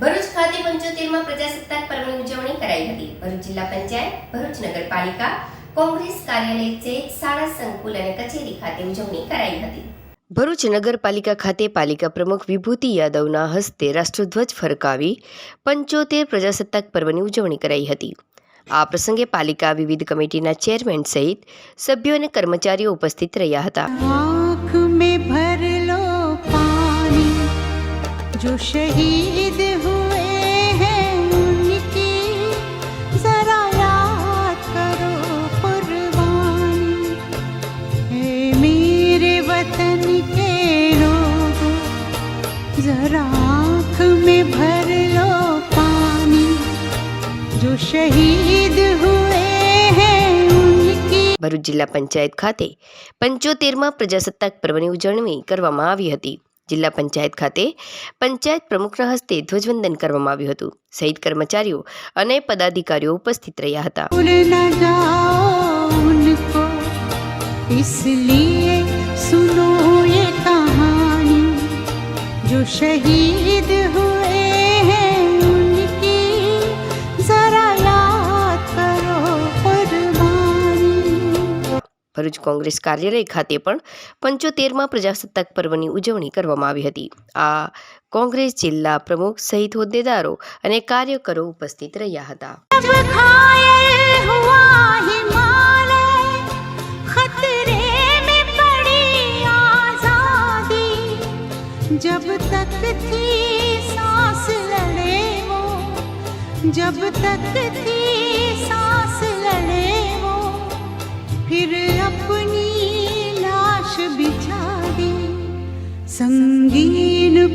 ભરૂચ ખાતે પંચોતેરમાં પ્રજાસત્તાક પર્વની ઉજવણી કરાઈ હતી. ભરૂચ જિલ્લા પંચાયત ભરૂચ નગરપાલિકા કોંગ્રેસ કાર્યાલય સહિત શાળા સંકુલ અને કચેરી ખાતે ઉજવણી કરાઈ હતી. ભરૂચ નગરપાલિકા ખાતે પાલિકા પ્રમુખ વિભૂતિ યાદવના હસ્તે રાષ્ટ્રધ્વજ ફરકાવી પંચોતેર પ્રજાસત્તાક પર્વની ઉજવણી કરાઈ હતી. આ પ્રસંગે પાલિકા વિવિધ કમિટીના ચેરમેન સહિત સભ્યો અને કર્મચારીઓ ઉપસ્થિત રહ્યા હતા. जो शहीद हुए हैं उनकी जरा याद करो कुर्बानी है मेरे वतन के लोगों जरा आँख में भर लो पानी जो शहीद हुए हैं उनकी ભરૂચ જિલ્લા પંચાયત ખાતે પંચોતેરમાં પ્રજાસત્તાક પર્વની ઉજવણી કરવામાં આવી હતી જિલ્લા પંચાયત ખાતે પંચાયત પ્રમુખના હસ્તે ધ્વજવંદન કરવામાં આવ્યું હતું સહિત કર્મચારીઓ અને પદાધિકારીઓ ઉપસ્થિત રહ્યા હતા भूल न जाओ उनको इसलिए सुनो ये कहानी जो शहीद ભરૂચ કોંગ્રેસ કાર્યાલય ખાતે પણ પંચોતેરમાં પ્રજાસત્તાક પર્વની ઉજવણી કરવામાં આવી હતી આ કોંગ્રેસ જિલ્લા પ્રમુખ સહિત હોદ્દેદારો અને કાર્યકરો ઉપસ્થિત રહ્યા હતા जब घायल हुआ हिमालय खतरे में पड़ी आजादी जब तक थी सांस लड़े वो जब तक थी सांस